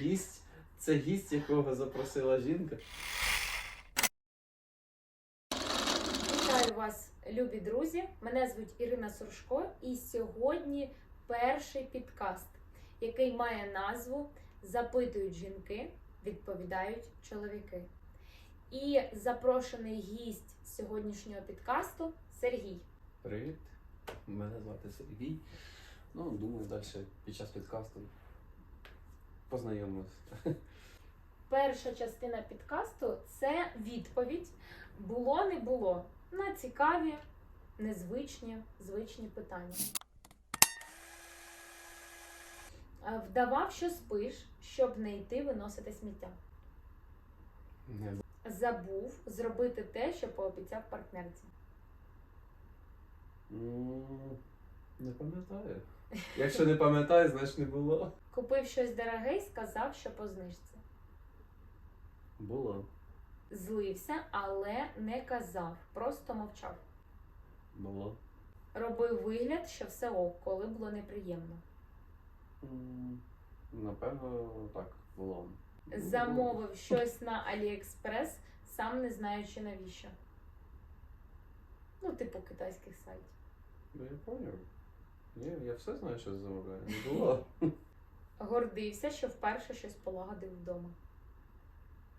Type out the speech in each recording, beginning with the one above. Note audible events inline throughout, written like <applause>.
Гість це гість, якого запросила жінка. Вітаю вас, любі друзі! Мене звуть Ірина Суршко, і сьогодні перший підкаст, який має назву Запитують жінки, відповідають чоловіки. І запрошений гість сьогоднішнього підкасту Сергій. Привіт, мене звати Сергій. Ну, думаю, далі під час підкасту познайомимося. Перша частина підкасту це відповідь було не було на цікаві, незвичні, звичні питання. Е, Вдавав, що спиш, щоб не йти виносити сміття. Не Забув зробити те, що пообіцяв партнерці. Не пам'ятаю. Якщо не пам'ятаю, значить не було. Купив щось дороге і сказав, що по знижці. Було. Злився, але не казав, просто мовчав. Було. Робив вигляд, що все ок, коли було неприємно. М, Напевно, так, було. Замовив щось на Аліекспрес, сам не знаючи навіщо. Ну, типу китайських сайтів. Ну, я поняв. Ні, я все знаю, що замовляю. Не <laughs> було. Гордився, що вперше щось полагодив вдома.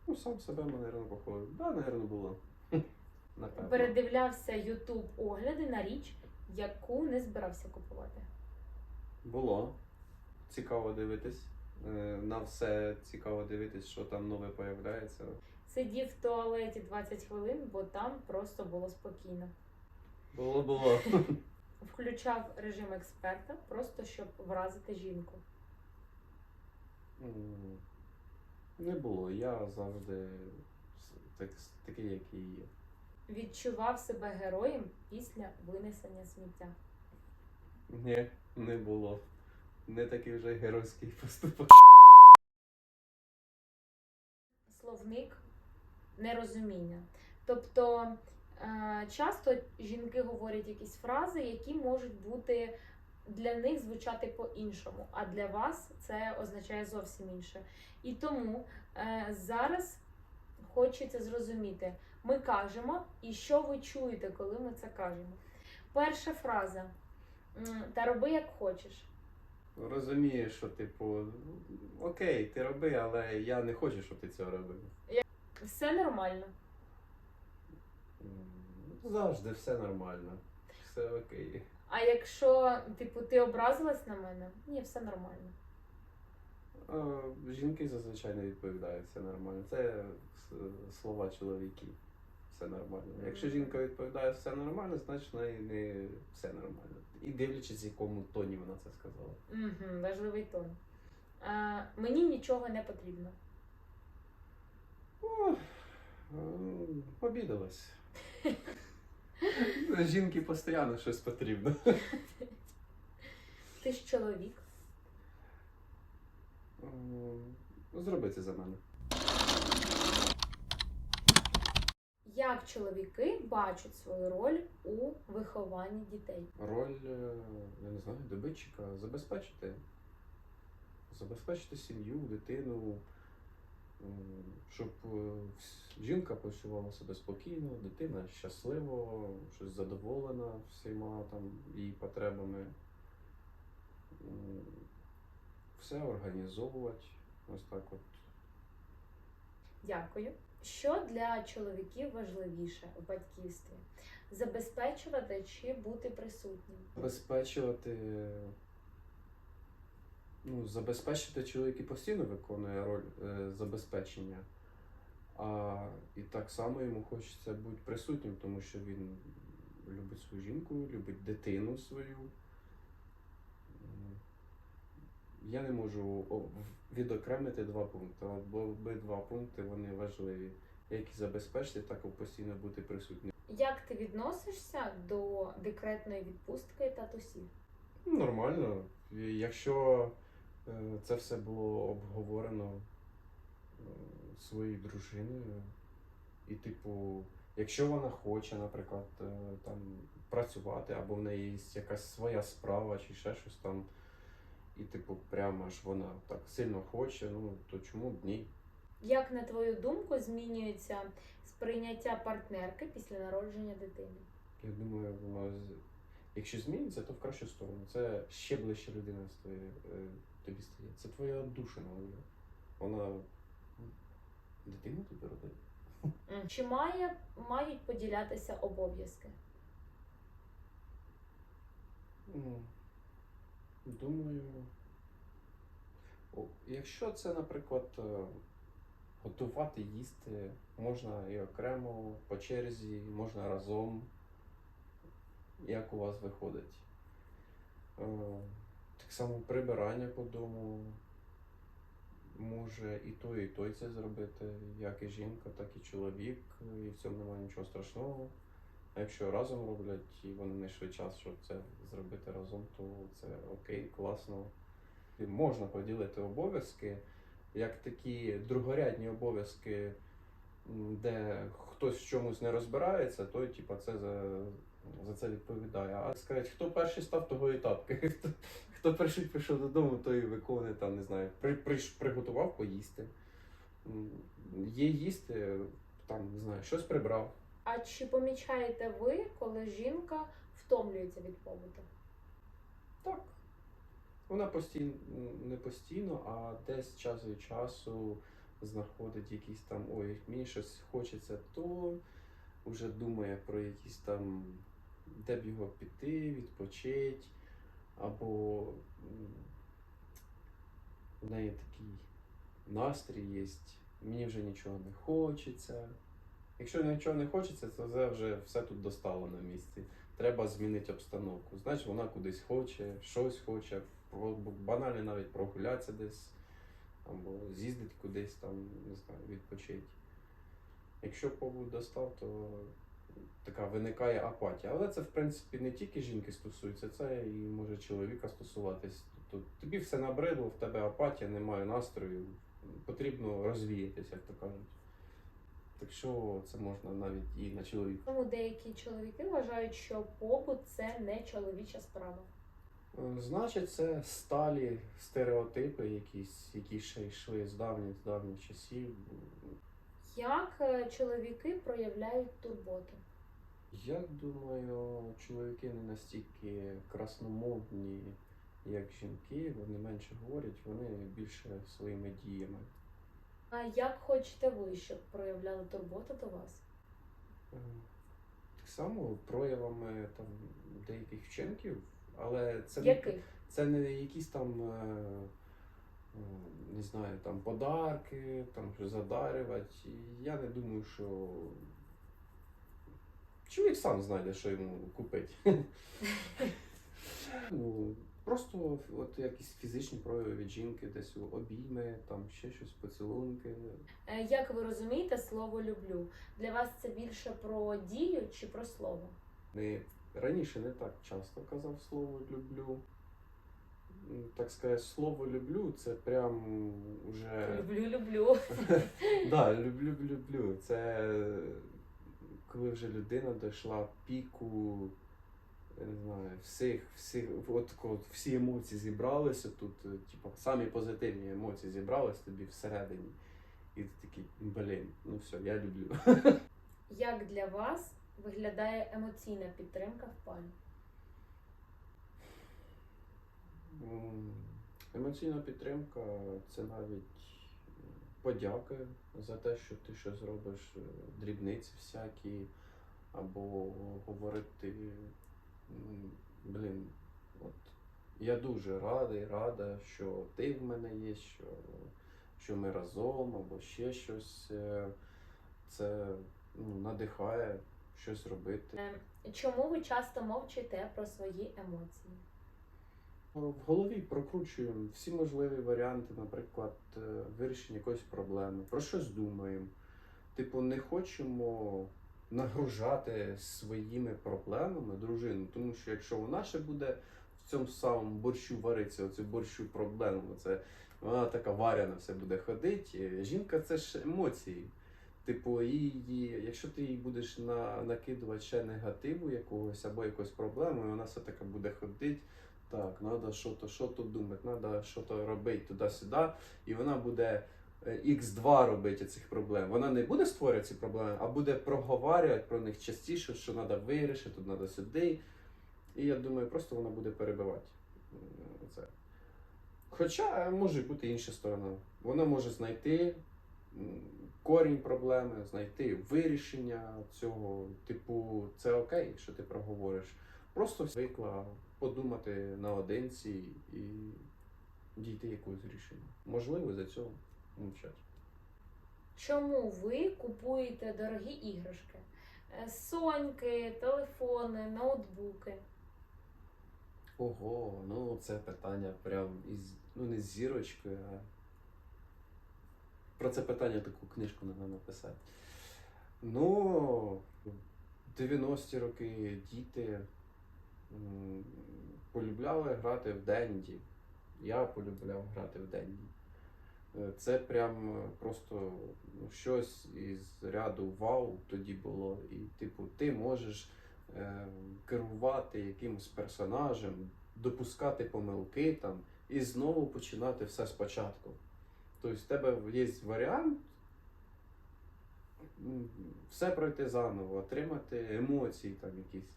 Ну, сам себе, наверное, похвалив. Да, наверное, було. <laughs> Напевно. Передивлявся YouTube огляди на річ, яку не збирався купувати. Було. Цікаво дивитись. Е, На все цікаво дивитись, що там нове появляється. Сидів в туалеті 20 хвилин, бо там просто було спокійно. Було, було. <laughs> Включав режим експерта, просто щоб вразити жінку. М, Не було. Я завжди с- так, такий, який є. Відчував себе героєм після винесення сміття. Ні, не було. Не такий вже геройський поступок. словник нерозуміння. Тобто часто жінки говорять якісь фрази, які можуть бути для них звучати по-іншому, а для вас це означає зовсім інше. І тому е, зараз хочеться зрозуміти, ми кажемо, і що ви чуєте, коли ми це кажемо. Перша фраза. Та роби як хочеш. Розумію, що, типу, окей, ти роби, але я не хочу, щоб ти цього робив. Все нормально. М, Завжди все нормально. Все окей. А якщо, типу, ти образилась на мене, ні, все нормально. А, жінки зазвичай не відповідають, все нормально. Це с- слова чоловіків. Все нормально. Якщо жінка відповідає все нормально, значить в неї не все нормально. І дивлячись, в якому тоні вона це сказала. Угу, важливий тон. А, мені нічого не потрібно. О, ем, обідалась. <laughs> Жінки постійно щось потрібно. Ти ж чоловік. Зроби це за мене. Як чоловіки бачать свою роль у вихованні дітей? Роль, е, я не знаю, добитчика забезпечити. Забезпечити сім'ю, дитину, щоб е, жінка почувала себе спокійно, дитина щасливо, щось задоволена всіма там її потребами. Все організовувати. Ось так от. Дякую. Що для чоловіків важливіше в батьківстві? Забезпечувати чи бути присутнім? Забезпечувати. Ну, забезпечити чоловік і постійно виконує роль е, забезпечення. А і так само йому хочеться бути присутнім, тому що він любить свою жінку, любить дитину свою. Я не можу відокремити два пункти, бо обидва пункти вони важливі. Як і забезпечити, так і постійно бути присутнім. Як ти відносишся до декретної відпустки татусів? Нормально. Якщо це все було обговорено е, своєю дружиною, і, типу, якщо вона хоче, наприклад, е, там працювати, або в неї є якась своя справа чи ще щось там, і, типу, прямо аж вона так сильно хоче, ну то чому б ні? Як на твою думку змінюється сприйняття партнерки після народження дитини? Я думаю, воно якщо зміниться, то в кращу сторону. Це ще ближче людина стає, е, тобі стає. Це твоя душина вже. Вона дитину тобі родить. Чи має, мають поділятися обов'язки? Ну, Думаю, якщо це, наприклад, е, готувати, їсти, можна і окремо, по черзі, можна разом, як у вас виходить. Так само прибирання по дому може і той, і той це зробити, як і жінка, так і чоловік, і в цьому немає нічого страшного. А якщо разом роблять і вони знайшли час, щоб це зробити разом, то це окей, класно. І можна поділити обов'язки, як такі другорядні обов'язки, де хтось в чомусь не розбирається, той типа це за, за це відповідає. А сказати, хто перший став, того і тапки. Хто, перший пішов додому, той виконує там, не знаю, при, при, приготував поїсти. Є їсти, там, не знаю, щось прибрав. А чи помічаєте ви, коли жінка втомлюється від побуту? Так. Вона постійно, не постійно, а десь час від часу знаходить якісь там, ой, мені щось хочеться, то вже думає про якісь там, де б його піти, відпочити, або в неї такий настрій є, мені вже нічого не хочеться. Якщо нічого не хочеться, то це вже все тут достало на місці треба змінити обстановку. Значить, вона кудись хоче, щось хоче, банально навіть прогулятися десь, або з'їздити кудись там, не знаю, відпочити. Якщо побут достав, то така виникає апатія. Але це, в принципі, не тільки жінки стосується, це і може чоловіка стосуватись. Тобто тобі все набридло, в тебе апатія, немає настрою, потрібно розвіятися, як то кажуть. Так що це можна навіть і на чоловіка. Тому деякі чоловіки вважають, що побут це не чоловіча справа. Е, Значить, це сталі стереотипи, якісь, які ще йшли з давніх з давніх часів. Як е, чоловіки проявляють турботу? Я думаю, чоловіки не настільки красномовні, як жінки, вони менше говорять, вони більше своїми діями. А як хочете ви, щоб проявляли турботу до вас? Е, Так само проявами там деяких вчинків, але це не Яких? Це не якісь там, е, не знаю, там подарки, там задарювати. І Я не думаю, що чоловік сам знайде, що йому купити. <laughs> ну, просто от якісь фізичні прояви від жінки, десь обійми, там ще щось, поцілунки. Е, Як ви розумієте слово люблю? Для вас це більше про дію чи про слово? Не, раніше не так часто казав слово люблю. Так сказати, слово люблю це прям уже. Люблю, люблю. <laughs> Да, люблю, люблю. Це коли вже людина дійшла піку, я не знаю, всіх, всіх, от, от всі емоції зібралися тут, типу, самі позитивні емоції зібрались тобі всередині. І ти такий, блін, ну все, я люблю. Як для вас виглядає емоційна підтримка в парі? М, Емоційна підтримка це навіть подяки за те, що ти щось робиш, е, дрібниці всякі, або говорити, блін, от я дуже радий, рада, що ти в мене є, що, що ми разом, або ще щось. Е, Це ну, надихає щось робити. Е, Чому ви часто мовчите про свої емоції? В голові прокручуємо всі можливі варіанти, наприклад, е, вирішення якоїсь проблеми, про щось думаємо. Типу, не хочемо нагружати своїми проблемами дружину, тому що якщо вона ще буде в цьому самому борщу варитися, оцю борщу проблему, це вона така варяна все буде ходити. Жінка це ж емоції. Типу, її, якщо ти їй будеш на, накидувати ще негативу якогось або якоїсь проблеми, вона все таки буде ходити так, треба що-то, що-то думати, треба що-то робити туди-сюди, і вона буде X2 робити цих проблем. Вона не буде створювати ці проблеми, а буде проговорювати про них частіше, що треба вирішити, треба сюди. І я думаю, просто вона буде перебивати е, це. Хоча може бути інша сторона. Вона може знайти корінь проблеми, знайти вирішення цього. Типу, це окей, що ти проговориш. Просто звикла подумати наодинці і дійти якогось рішення. Можливо, за цього мовчать. Чому ви купуєте дорогі іграшки? Е, Соньки, телефони, ноутбуки. Ого, ну це питання прям із, ну не з зірочкою, а про це питання таку книжку треба написати. Ну, 90-ті роки діти полюбляли грати в Денді. Я полюбляв грати в Денді. Е, Це прям е, просто ну, щось із ряду вау тоді було. І, типу, ти можеш е, керувати якимось персонажем, допускати помилки там і знову починати все спочатку. Тобто, в тебе є варіант все пройти заново, отримати емоції там якісь.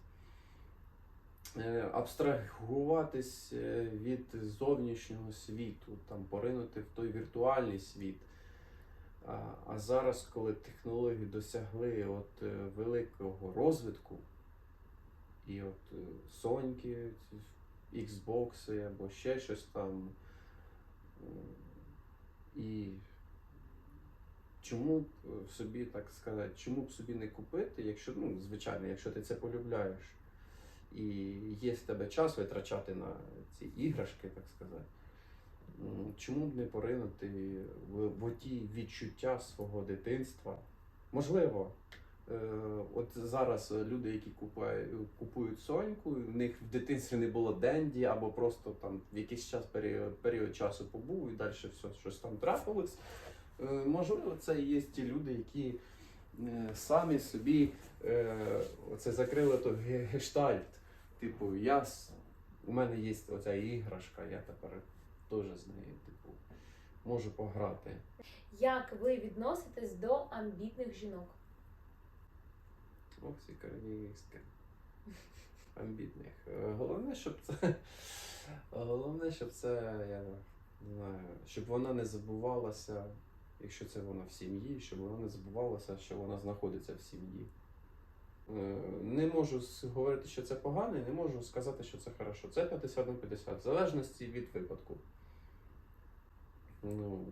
Е, Абстрагуватись е, від зовнішнього світу, там поринути в той віртуальний світ. А, зараз, коли технології досягли от, е, великого розвитку, і от Соньки, Xbox або ще щось там. І чому б собі так сказати, чому б собі не купити, якщо, ну, звичайно, якщо ти це полюбляєш, і є в тебе час витрачати на ці іграшки, так сказати. Чому б не поринути в, в оті відчуття свого дитинства? Можливо, Е, от зараз люди, які купують, купують Соньку, в них в дитинстві не було Денді, або просто там в якийсь час період, період часу побув і далі все щось там трапилось. Е, Можливо, це і є ті люди, які е, самі собі е, оце закрили той гештальт. Типу, я у мене є оця іграшка, я тепер теж з нею, типу, можу пограти. Як ви відноситесь до амбітних жінок? Ох, ці кар'єристки. Амбітних. Е, Головне, щоб це. Головне, щоб це, я не знаю, щоб вона не забувалася, якщо це вона в сім'ї, щоб вона не забувалася, що вона знаходиться в сім'ї. Е, Не можу говорити, що це погано, і не можу сказати, що це хорошо. Це 50 на 50, в залежності від випадку. Ну,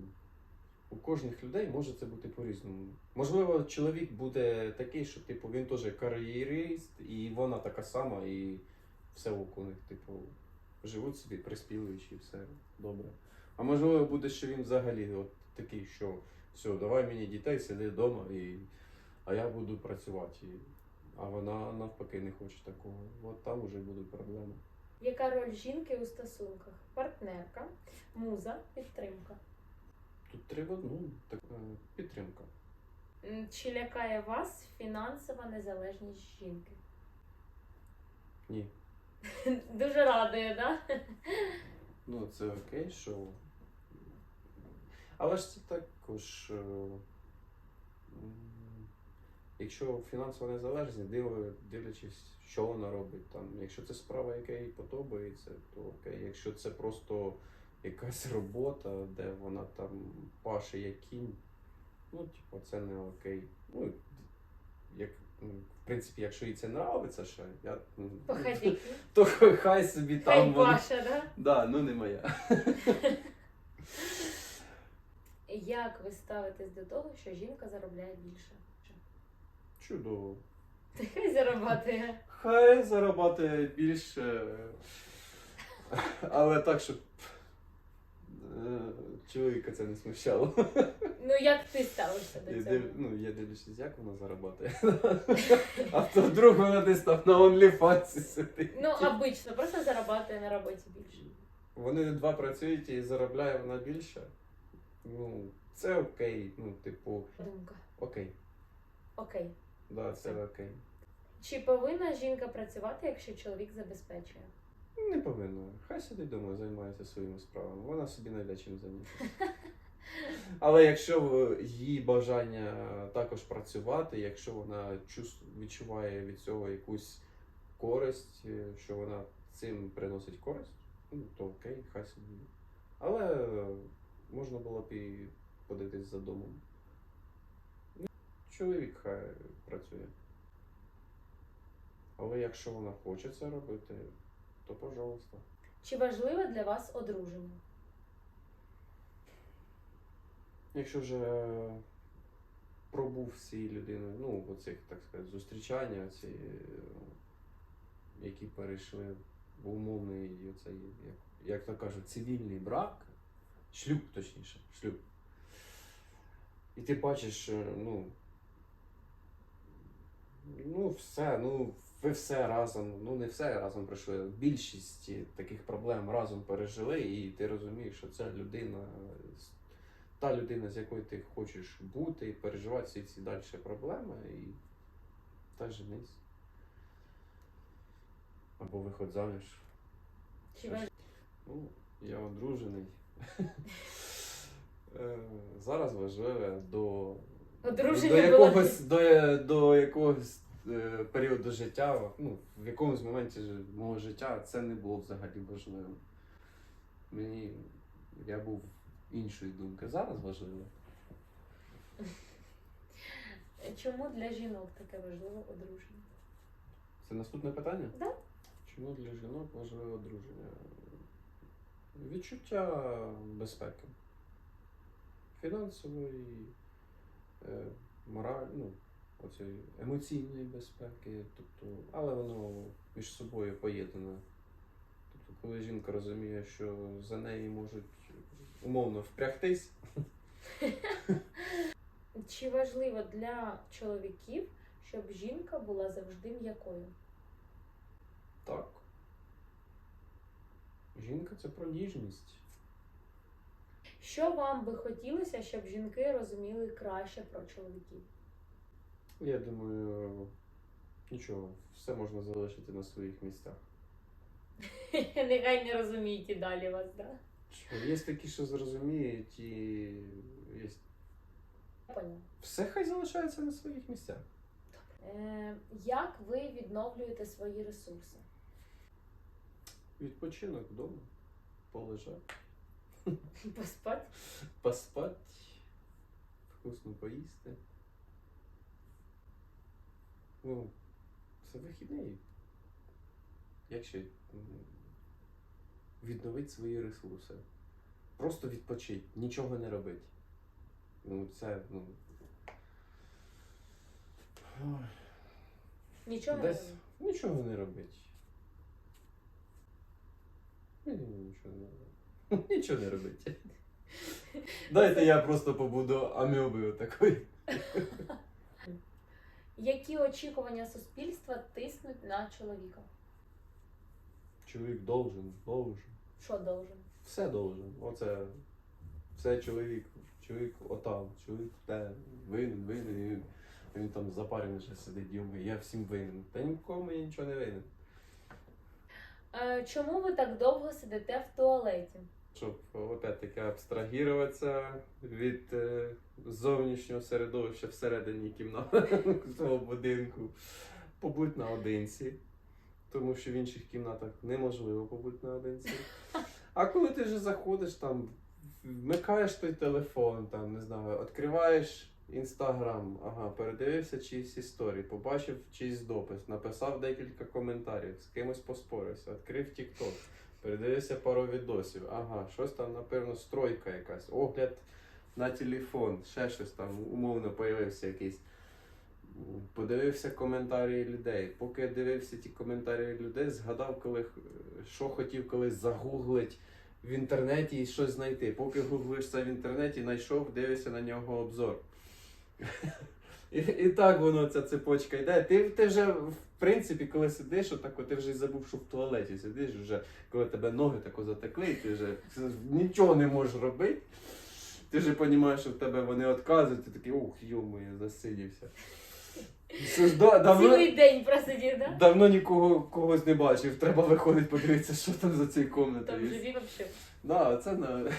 у кожних людей може це бути по-різному. Можливо, чоловік буде такий, що типу він теж кар'єрист, і вона така сама, і все у них, типу, живуть собі, приспівуючи, і все добре. А можливо, буде, що він взагалі от такий, що все, давай мені дітей, сиди вдома, і... а я буду працювати. А вона навпаки не хоче такого. От там вже будуть проблеми. Яка роль жінки у стосунках? Партнерка, муза, підтримка. Тут треба ну, так, е, підтримка. Чи лякає вас фінансова незалежність жінки? Ні. <laughs> Дуже радує, да? Ну, це окей, що. Але ж це також. Якщо фінансова незалежність, див- дивлячись, що вона робить там. Якщо це справа, яка їй подобається, то окей. Якщо це просто якась робота, де вона там паше як кінь, ну, типу, це не окей. Ну, як, в принципі, якщо їй це нравиться, ще я. м, То <laughs> хай собі там Хай вона. Паша, да? Да, ну не моя. <laughs> Як ви ставитесь до того, що жінка заробляє більше? Чудово. Хай зарабатує. Хай зарабатує більше. Але так, щоб е, чоловіка це не смущало. Ну як ти ставишся Я, до цього? див, ну, я дивлюсь, як вона зарабатує. А то вдруг вона десь там на OnlyFans сидить. Ну, обично, просто зарабатує на роботі більше. Вони два працюють і заробляє вона більше. Ну, це окей. Ну, типу, Думка. окей. Окей. Да, це окей. Чи повинна жінка працювати, якщо чоловік забезпечує? Не повинна. Хай сидить вдома, займається своїми справами. Вона собі знайде чим зайнятися. <laughs> Але якщо її бажання також працювати, якщо вона відчуває від цього якусь користь, е, що вона цим приносить користь, ну, то окей, хай собі. Але е, можна було б і подивитись за домом. Чоловік хай працює. Але якщо вона хоче це робити, то пожалуйста. Чи важливе для вас одруження? Якщо вже пробув з цією людиною, ну, оцих, так сказати, зустрічання, ці, які перейшли в умовний, оцей, як, як то кажуть, цивільний брак, шлюб, точніше, шлюб. І ти бачиш, е, ну, ну, все, ну, ви все разом, ну не все разом пройшли. Більшість таких проблем разом пережили, і ти розумієш, що ця людина та людина, з якою ти хочеш бути, і переживати всі ці далі проблеми, і та женись. Або виход заміж. Чи. Ну, я одружений. <laughs> Е, Зараз важливе до, Одруження до було якогось, до, до якогось е, періоду життя, ну, в якомусь моменті ж- мого життя це не було взагалі важливим. Мені я був іншої думки. Зараз важливо. Чому для жінок таке важливе одруження? Це наступне питання? Да. Чому для жінок важливе одруження? Відчуття безпеки. Фінансової, мораль, ну, оцієї емоційної безпеки, тобто, але воно між собою поєднане. Тобто, коли жінка розуміє, що за неї можуть умовно впрягтись, Чи важливо для чоловіків, щоб жінка була завжди м'якою? так. Жінка це про ніжність. Що вам би хотілося, щоб жінки розуміли краще про чоловіків? Я думаю, нічого, все можна залишити на своїх місцях. <laughs> Нехай не розуміють і далі вас, да? Що, Є такі, що зрозуміють, і є... Поняла. все хай залишається на своїх місцях. Е, як ви відновлюєте свої ресурси? Відпочинок вдома, полежати, <laughs> Поспати? поспати, вкусно поїсти. Ну, це вихідний. Як ще відновити свої ресурси? Просто відпочити, нічого не робити. Ну, це, ну. ой. Нічого не Десь робите? нічого не робить. Ні, ні, ні, Нічого не робить. <laughs> Нічого не робить. <laughs> Дайте я просто побуду амебою такою. <laughs> Які очікування суспільства тиснуть на чоловіка? Чоловік должен, должен. Що должен? Все должен. Оце все чоловік. Чоловік отам, чоловік те, винен, винен. І він, він там запарений вже сидить, думає, я всім винен. Та нікому я нічого не винен. Е, чому ви так довго сидите в туалеті? щоб опять-таки абстрагуватися від е, зовнішнього середовища всередині кімнати <laughs> свого будинку, побудь наодинці, тому що в інших кімнатах неможливо побути наодинці. А коли ти вже заходиш там, вмикаєш той телефон, там, не знаю, відкриваєш інстаграм, ага, передивився чиїсь історії, побачив чийсь допис, написав декілька коментарів, з кимось поспорився, відкрив TikTok. Передивився пару відосів. Ага, щось там, напевно, стройка якась, огляд на телефон, ще щось там умовно появився якийсь. Подивився коментарі людей. Поки я дивився ті коментарі людей, згадав, коли що хотів колись загуглить в інтернеті і щось знайти. Поки гуглиш це в інтернеті, знайшов, дивишся на нього обзор. І, і так воно ця цепочка йде. Ти, ти вже, в принципі, коли сидиш, отако, ти вже й забув, що в туалеті сидиш, вже, коли тебе ноги тако затекли, і ти вже нічого не можеш робити. Ти вже розумієш, що в тебе вони відказують, ти такий, ух, йому, я засидівся. Да- давно, Цілий день просидів, да? давно нікого когось не бачив. Треба виходить подивитися, що там за цією Там комнатою. живі вообще. Да, це на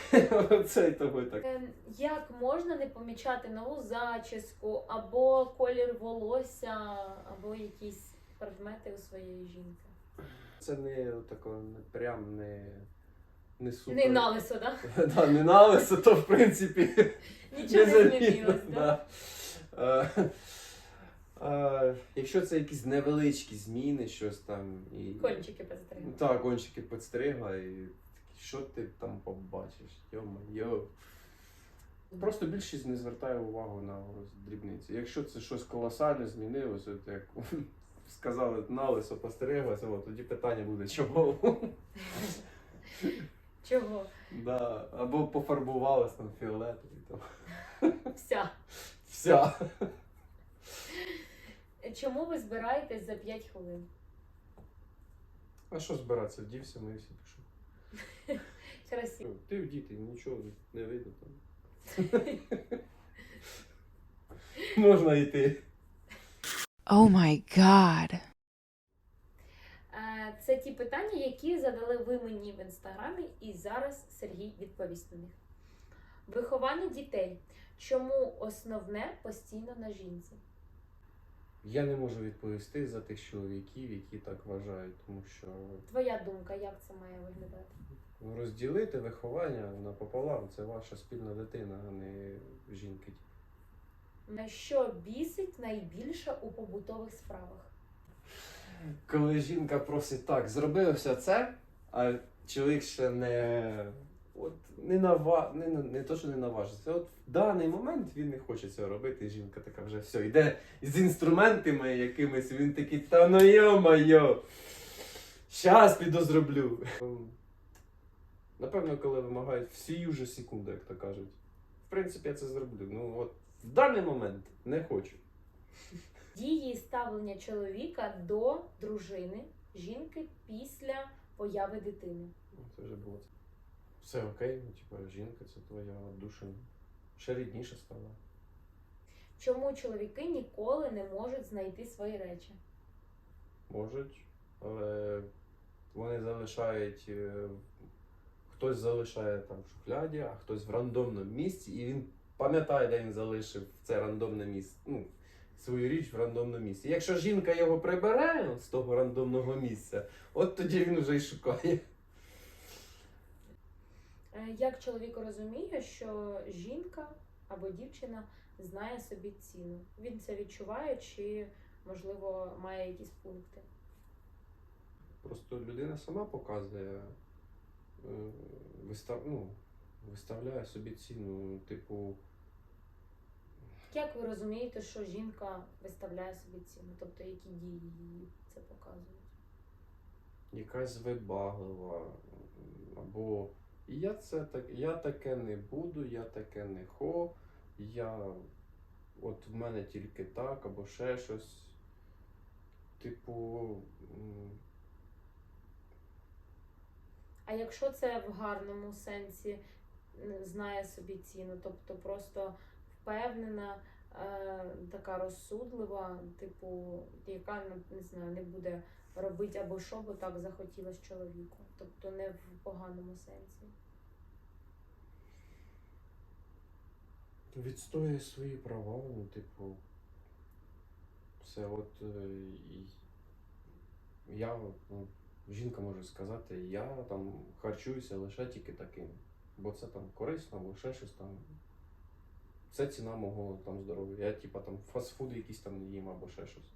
<laughs> це і того і так. Ем, Як можна не помічати нову зачіску, або колір волосся, або якісь предмети у своєї жінки? Це не тако не прям не. Не супер. Не на лисо, да? <laughs> Да, не на лисо, то в принципі Нічого не замітно, змінилось, да? да. Е, е, Якщо це якісь невеличкі зміни, щось там і. Кончики постригли. Так, кончики підстригла і що ти там побачиш? Йо-майо. Просто більшість не звертає увагу на дрібниці. Якщо це щось колосальне змінилося, от як <laughs> сказали, на лисо постереглася, тоді питання буде <laughs> чого. Чого? да. Або пофарбувалась там фіолетовий там. Вся. Вся. Чому ви збираєтесь за 5 хвилин? А що збиратися? Вдівся, ми всі пішов. Красиво. Ти вдіти, нічого не видно там. <laughs> Можна йти. Oh my god. Е, Це ті питання, які задали ви мені в інстаграмі, і зараз Сергій відповість на них. Виховання дітей. Чому основне постійно на жінці? Я не можу відповісти за тих чоловіків, які так вважають, тому що Твоя думка, як це має виглядати? розділити виховання напополам це ваша спільна дитина, а не жінки. На Що бісить найбільше у побутових справах? Коли жінка просить так, зроби ось це, а чоловік ще не. От не нава... не, не, не то, що не наважиться. От в даний момент він не хоче цього робити, і жінка така вже все, йде з інструментами якимись, він такий, та ну йо-майо, щас піду зроблю. Ем, Напевно, коли вимагають всі вже секунди, як то кажуть. В принципі, я це зроблю. Ну от в даний момент не хочу. Дії ставлення чоловіка до дружини, жінки після появи дитини. Це вже було. Все окей, ну, типу, жінка, це твоя душа. Ще рідніше стала. Чому чоловіки ніколи не можуть знайти свої речі? Можуть, але вони залишають. е, Хтось залишає там в шухляді, а хтось в рандомному місці, і він пам'ятає, де він залишив це рандомне місце. Ну, свою річ в рандомному місці. Якщо жінка його прибере з того рандомного місця, от тоді він вже й шукає. Е, Як чоловік розуміє, що жінка або дівчина знає собі ціну? Він це відчуває чи, можливо, має якісь пункти? Просто людина сама показує, е, вистав, ну, виставляє собі ціну, типу, Як ви розумієте, що жінка виставляє собі ціну? Тобто які дії її це показують? якась вибаглива, або я це так, я таке не буду, я таке не хо, я от в мене тільки так, або ще щось. Типу, А якщо це в гарному сенсі знає собі ціну, тобто просто впевнена, е, така розсудлива, типу, яка не знаю, не буде робити або що, бо так захотілось чоловіку. Тобто не в поганому сенсі. відстоює свої права, ну, типу, все, от е, і я, ну, жінка може сказати, я там харчуюся лише тільки таким, бо це там корисно, або ще щось там. Це ціна мого там здоров'я. Я типа там фастфуд якийсь там не їм або ще щось.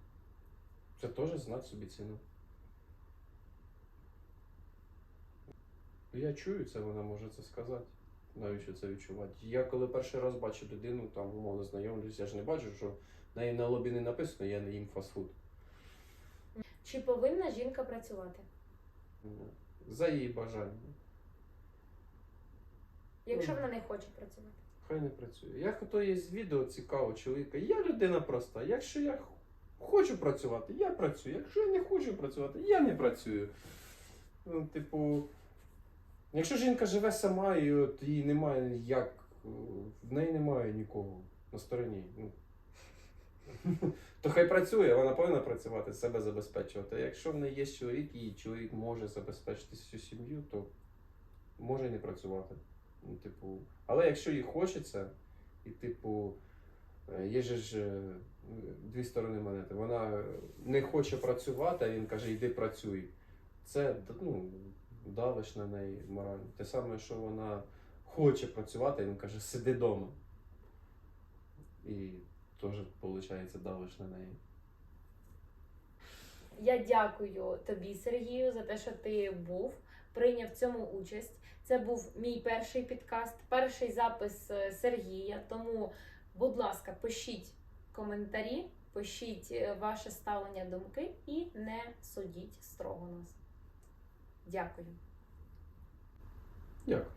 Це теж знати собі ціну. Я чую це, вона може це сказати. Навіщо це відчувати? Я коли перший раз бачу людину, там умовно знайомлюсь, я ж не бачу, що в неї на лобі не написано, я не їм фастфуд. Чи повинна жінка працювати? За її бажання. Якщо вона не хоче працювати? Хай не працює. Як ото є з відео цікаво чоловіка. Я людина проста. Якщо я хочу працювати, я працюю. Якщо я не хочу працювати, я не працюю. Ну, типу, якщо жінка живе сама і от їй немає як. В неї немає нікого на стороні. Ну, то хай працює, вона повинна працювати, себе забезпечувати. А якщо в неї є чоловік, і чоловік може забезпечити всю сім'ю, то може не працювати. Ну, типу, але якщо їй хочеться, і типу, е, є ж е, дві сторони монети. Вона не хоче працювати, а він каже, йди працюй. Це ну, давиш на неї морально. Те саме, що вона хоче працювати, він каже, сиди вдома. І теж, виходить, давиш на неї. Я дякую тобі, Сергію, за те, що ти був, прийняв цьому участь. Це був мій перший підкаст, перший запис е, Сергія. Тому, будь ласка, пишіть коментарі, пишіть е, ваше ставлення думки і не судіть строго нас. Дякую. Дякую.